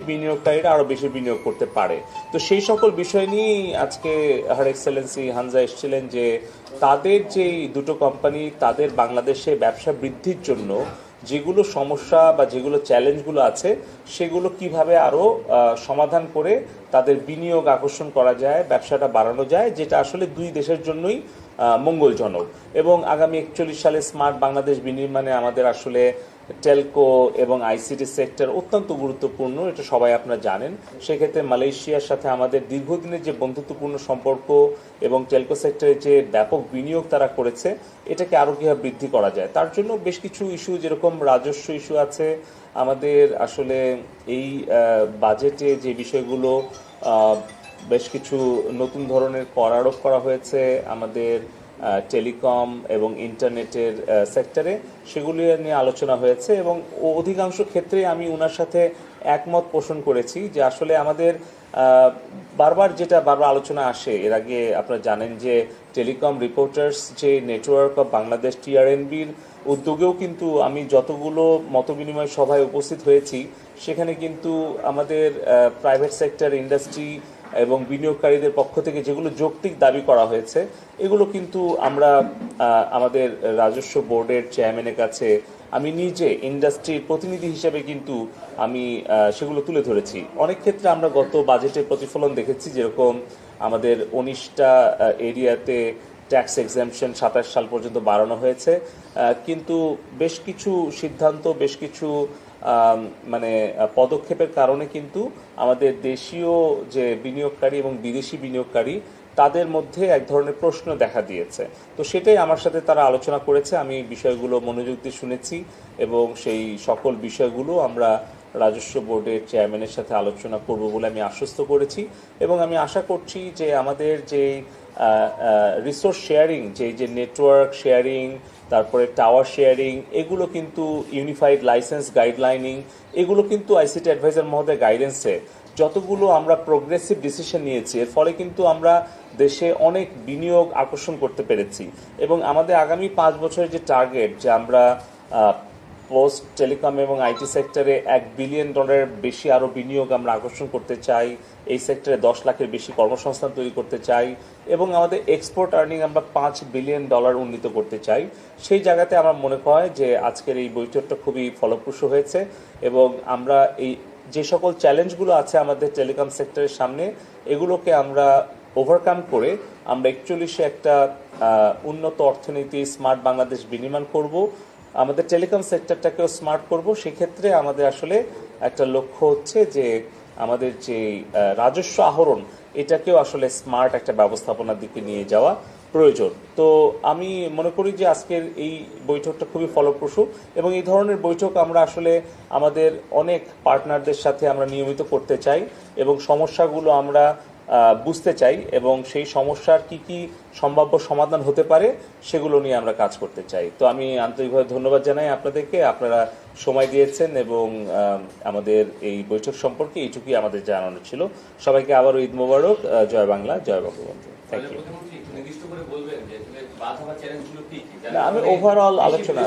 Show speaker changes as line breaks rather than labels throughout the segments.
বিনিয়োগকারীরা আরও বেশি বিনিয়োগ করতে পারে। তো সেই সকল বিষয় নিয়েই আজকে হার এক্সেলেন্সি হানজা এসেছিলেন যে তাদের যে দুটো কোম্পানি তাদের বাংলাদেশে ব্যবসা বৃদ্ধির জন্য যেগুলো সমস্যা বা যেগুলো চ্যালেঞ্জগুলো আছে সেগুলো কীভাবে আরও আহ, সমাধান করে তাদের বিনিয়োগ আকর্ষণ করা যায় ব্যবসাটা বাড়ানো যায় যেটা আসলে দুই দেশের জন্যই মঙ্গলজনক। এবং আগামী একচল্লিশ সালে স্মার্ট বাংলাদেশ বিনির্মাণে আমাদের আসলে টেলকো এবং আইসিটি সেক্টর অত্যন্ত গুরুত্বপূর্ণ, এটা সবাই আপনারা জানেন। সেক্ষেত্রে মালয়েশিয়ার সাথে আমাদের দীর্ঘদিনের যে বন্ধুত্বপূর্ণ সম্পর্ক এবং টেলকো সেক্টরে যে ব্যাপক বিনিয়োগ তারা করেছে, এটাকে আরও কীভাবে বৃদ্ধি করা যায়, তার জন্য বেশ কিছু ইস্যু যেরকম রাজস্ব ইস্যু আছে, আমাদের আসলে এই বাজেটে যে বিষয়গুলো বেশ কিছু নতুন ধরনের কর আরোপ করা হয়েছে, আমাদের টেলিকম এবং ইন্টারনেটের সেক্টরে সেগুলি নিয়ে আলোচনা হয়েছে এবং অধিকাংশ ক্ষেত্রে আমি ওনার সাথে একমত পোষণ করেছি যে আসলে আমাদের বারবার যেটা বারবার আলোচনা আসে, এর আগে আপনারা জানেন যে টেলিকম রিপোর্টার্স যে নেটওয়ার্ক অফ বাংলাদেশ টিআরএনবির উদ্যোগেও কিন্তু আমি যতগুলো মতবিনিময় সভায় উপস্থিত হয়েছি, সেখানে কিন্তু আমাদের প্রাইভেট সেক্টর ইন্ডাস্ট্রি এবং বিনিয়োগকারীদের পক্ষ থেকে যেগুলো যৌক্তিক দাবি করা হয়েছে, এগুলো কিন্তু আমরা আমাদের রাজস্ব বোর্ডের চেয়ারম্যানের কাছে আমি নিজে ইন্ডাস্ট্রির প্রতিনিধি হিসেবে কিন্তু আমি সেগুলো তুলে ধরেছি। অনেক ক্ষেত্রে আমরা গত বাজেটের প্রতিফলন দেখেছি যেরকম আমাদের উনিশটা এরিয়াতে ট্যাক্স এক্সামশন সাতাশ সাল পর্যন্ত বাড়ানো হয়েছে। কিন্তু বেশ কিছু সিদ্ধান্ত, বেশ কিছু মানে পদক্ষেপের কারণে কিন্তু আমাদের দেশীয় যে বিনিয়োগকারী এবং বিদেশি বিনিয়োগকারী, তাদের মধ্যে এক ধরনের প্রশ্ন দেখা দিয়েছে। তো সেটাই আমার সাথে তারা আলোচনা করেছে। আমি বিষয়গুলো মনোযোগ দিয়ে শুনেছি এবং সেই সকল বিষয়গুলো আমরা রাজস্ব বোর্ডের চেয়ারম্যানের সাথে আলোচনা করব বলে আমি আশ্বস্ত করেছি এবং আমি আশা করছি যে আমাদের যে রিসোর্স শেয়ারিং যে যে নেটওয়ার্ক শেয়ারিং তারপরে টাওয়ার শেয়ারিং এগুলো কিন্তু ইউনিফাইড লাইসেন্স গাইডলাইনিং এগুলো কিন্তু আইসিটি অ্যাডভাইজার মহোদয় গাইডেন্সে যতগুলো আমরা প্রোগ্রেসিভ ডিসিশন নিয়েছি, এর ফলে কিন্তু আমরা দেশে অনেক বিনিয়োগ আকর্ষণ করতে পেরেছি। এবং আমাদের আগামী পাঁচ বছরের যে টার্গেট যে আমরা পোস্ট টেলিকম এবং আইটি সেক্টরে এক বিলিয়ন ডলারের বেশি আরও বিনিয়োগ আমরা আকর্ষণ করতে চাই। এই সেক্টরে দশ লাখের বেশি কর্মসংস্থান তৈরি করতে চাই এবং আমাদের এক্সপোর্ট আর্নিং আমরা পাঁচ বিলিয়ন ডলার উন্নীত করতে চাই। সেই জায়গাতে আমার মনে হয় যে আজকের এই বৈঠকটা খুবই ফলপ্রসূ হয়েছে এবং আমরা এই যে সকল চ্যালেঞ্জগুলো আছে আমাদের টেলিকম সেক্টরের সামনে, এগুলোকে আমরা ওভারকাম করে আমরা একচল্লিশে একটা উন্নত অর্থনীতি স্মার্ট বাংলাদেশ বিনির্মাণ করব। আমাদের টেলিকম সেক্টরটাকেও স্মার্ট করব। সেক্ষেত্রে আমাদের আসলে একটা লক্ষ্য হচ্ছে যে, আমাদের যে রাজস্ব আহরণ, এটাকেও আসলে স্মার্ট একটা ব্যবস্থাপনার দিকে নিয়ে যাওয়া প্রয়োজন। তো আমি মনে করি যে, আজকের এই বৈঠকটা খুবই ফলপ্রসূ এবং এই ধরনের বৈঠক আমরা আসলে আমাদের অনেক পার্টনারদের সাথে আমরা নিয়মিত করতে চাই এবং সমস্যাগুলো আমরা বুঝতে চাই এবং সেই সমস্যার কি কি সম্ভাব্য সমাধান হতে পারে সেগুলো নিয়ে আমরা কাজ করতে চাই। তো আমি আন্তরিকভাবে ধন্যবাদ জানাই আপনাদেরকে। আপনারা সময় দিয়েছেন এবং আমাদের এই বৈঠক সম্পর্কে এইটুকুই আমাদের জানানো ছিল। সবাইকে আবারও ঈদ মোবারক জয় বাংলা জয় বঙ্গবন্ধু। থ্যাংক ইউ না, আমি overall আলোচনা-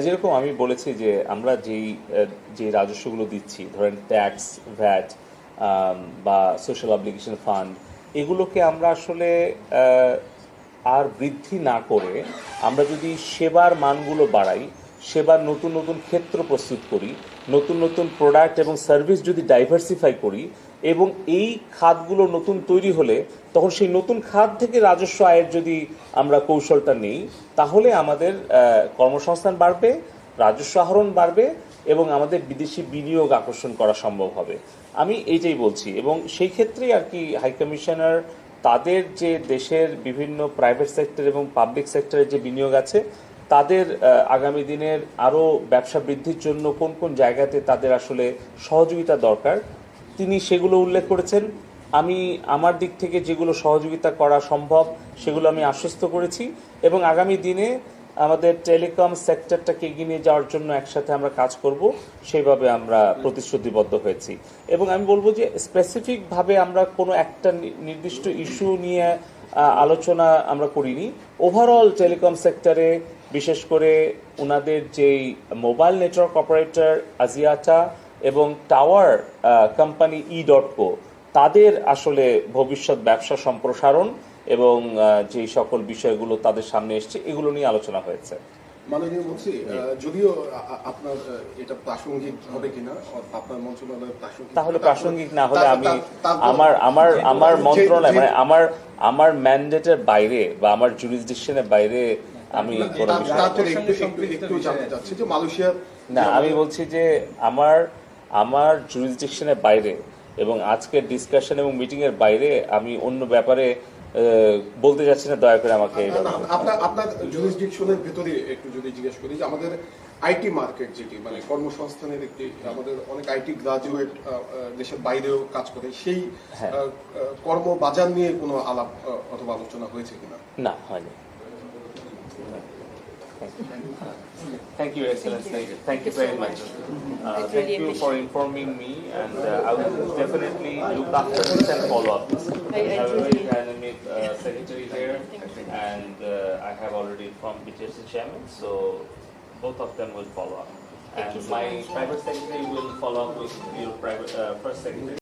যেরকম আমি বলেছি যে আমরা যেই যে রাজস্বগুলো দিচ্ছি ধরেন ট্যাক্স ভ্যাট বা সোশ্যাল অব্লিগেশন ফান্ড এগুলোকে আমরা আসলে আর বৃদ্ধি না করে আমরা যদি সেবার মানগুলো বাড়াই, সেবার নতুন নতুন ক্ষেত্র প্রস্তুত করি, নতুন নতুন প্রোডাক্ট এবং সার্ভিস যদি ডাইভার্সিফাই করি এবং এই খাতগুলো নতুন তৈরি হলে, তখন সেই নতুন খাত থেকে রাজস্ব আয়ের যদি আমরা কৌশলটা নেই, তাহলে আমাদের কর্মসংস্থান বাড়বে, রাজস্ব আহরণ বাড়বে এবং আমাদের বিদেশি বিনিয়োগ আকর্ষণ করা সম্ভব হবে। আমি এইটাই বলছি এবং সেই ক্ষেত্রেই আর কি হাই কমিশনার তাদের যে দেশের বিভিন্ন প্রাইভেট সেক্টর এবং পাবলিক সেক্টরের যে বিনিয়োগ আছে, তাদের আগামী দিনের আরও ব্যবসা বৃদ্ধির জন্য কোন কোন জায়গাতে তাদের আসলে সহযোগিতা দরকার, তিনি সেগুলো উল্লেখ করেছেন। আমি আমার দিক থেকে যেগুলো সহযোগিতা করা সম্ভব, সেগুলো আমি আশ্বস্ত করেছি এবং আগামী দিনে আমাদের টেলিকম সেক্টরটাকে এগিয়ে নিয়ে যাওয়ার জন্য একসাথে আমরা কাজ করব, সেইভাবে আমরা প্রতিশ্রুতিবদ্ধ হয়েছি। এবং আমি বলব যে স্পেসিফিকভাবে আমরা কোনো একটা নির্দিষ্ট ইস্যু নিয়ে আলোচনা আমরা করিনি। ওভারঅল টেলিকম সেক্টরে বিশেষ করে ওনাদের যেই মোবাইল নেটওয়ার্ক অপারেটর আজিয়াটা এবং tower company e dot co তাদের আসলে ভবিষ্যৎ ব্যবসা সম্প্রসারণ এবং যেই সকল বিষয়গুলো তাদের সামনে এসছে এগুলো নিয়ে আলোচনা হয়েছে।
মাননীয় মন্ত্রী যদিও আপনার এটা প্রাসঙ্গিক হবে কিনা আপনার মন্ত্রণালয়ের প্রাসঙ্গিক
তাহলে প্রাসঙ্গিক না হলে আমি আমার আমার আমার মন্ত্রণালয় মানে আমার আমার ম্যান্ডেটের বাইরে বা আমার জুরিসডিকশনের বাইরে আমি
যে
না আমি বলছি যে আমার আমার জুরিসডিকশনের বাইরে এবং আজকের ডিসকাশন এবং মিটিং এর বাইরে আমি অন্য ব্যাপারে বলতে যাচ্ছি না দয়া করে আমাকে
আপনার আপনার জুরিসডিকশনের ভেতরে একটু যদি জিজ্ঞেস করি যে আমাদের আইটি মার্কেট যেটি মানে কর্মসংস্থানের একটি আমাদের অনেক আইটি গ্রাজুয়েট দেশের বাইরেও কাজ করে সেই
কর্ম
আহ, আহ, কর্মবাজার নিয়ে কোনো আলাপ অথবা আলোচনা হয়েছে কিনা?
না হয়নি। Thank you, Excellency. Thank you very much. Uh, Thank
really
you for informing me, and uh, I will definitely look after this and follow up this.
I-
a very dynamic uh, secretary here, and uh, I have already informed BTSC chairman, so both of them will follow up.
Thank
And my private secretary will follow up with your private, uh, first secretary.